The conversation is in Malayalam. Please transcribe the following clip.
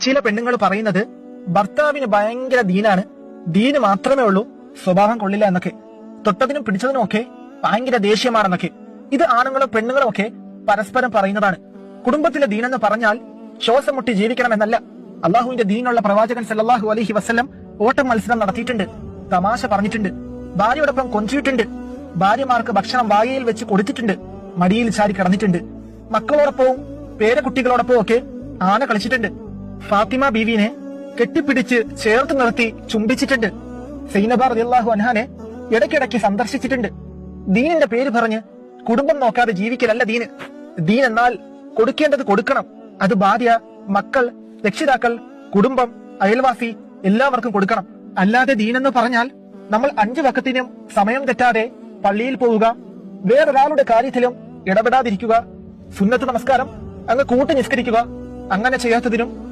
ചില പെണ്ണുങ്ങൾ പറയുന്നത് ഭർത്താവിന് ഭയങ്കര ദീനാണ്. ദീന് മാത്രമേ ഉള്ളൂ സ്വഭാവം കൊള്ളില്ല എന്നൊക്കെ. തൊട്ടതിനും പിടിച്ചതിനും ഒക്കെ ഭയങ്കര ദേഷ്യമാണെന്നൊക്കെ. ഇത് ആണുങ്ങളും പെണ്ണുങ്ങളും ഒക്കെ പരസ്പരം പറയുന്നതാണ്. കുടുംബത്തിലെ ദീനെന്ന് പറഞ്ഞാൽ ശ്വാസം മുട്ടി ജീവിക്കണമെന്നല്ല. അള്ളാഹുവിന്റെ ദീനുള്ള പ്രവാചകൻ സല്ലാഹു അലഹി വസ്ലം ഓട്ടം മത്സരം നടത്തിയിട്ടുണ്ട്. തമാശ പറഞ്ഞിട്ടുണ്ട്. ഭാര്യയോടൊപ്പം കൊഞ്ചിയിട്ടുണ്ട്. ഭാര്യമാർക്ക് ഭക്ഷണം വായയിൽ വെച്ച് കൊടുത്തിട്ടുണ്ട്. മടിയിൽ ചാരി കിടന്നിട്ടുണ്ട്. മക്കളോടൊപ്പവും പേരക്കുട്ടികളോടൊപ്പവും ഒക്കെ ആന കളിച്ചിട്ടുണ്ട്. ഫാത്തിമ ബീവിനെ കെട്ടിപ്പിടിച്ച് ചേർത്ത് നിർത്തി ചുംബിച്ചിട്ടുണ്ട്. സൈനബ റളിയല്ലാഹു അൻഹാനെ ഇടയ്ക്കിടയ്ക്ക് സന്ദർശിച്ചിട്ടുണ്ട്. ദീനിന്റെ പേര് പറഞ്ഞ് കുടുംബം നോക്കാതെ ജീവിക്കലല്ല ദീന്. ദീൻ എന്നാൽ കൊടുക്കേണ്ടത് കൊടുക്കണം. അത് ഭാര്യ മക്കൾ രക്ഷിതാക്കൾ കുടുംബം അയൽവാസി എല്ലാവർക്കും കൊടുക്കണം. അല്ലാതെ ദീൻ എന്ന് പറഞ്ഞാൽ നമ്മൾ അഞ്ചു വക്കത്തിനും സമയം തെറ്റാതെ പള്ളിയിൽ പോവുക വേറൊരാളുടെ കാര്യത്തിലും ഇടപെടാതിരിക്കുക സുന്നത്ത് നമസ്കാരം അങ്ങ് കൂട്ടി നിസ്കരിക്കുക അങ്ങനെ ചെയ്യാത്തതിനും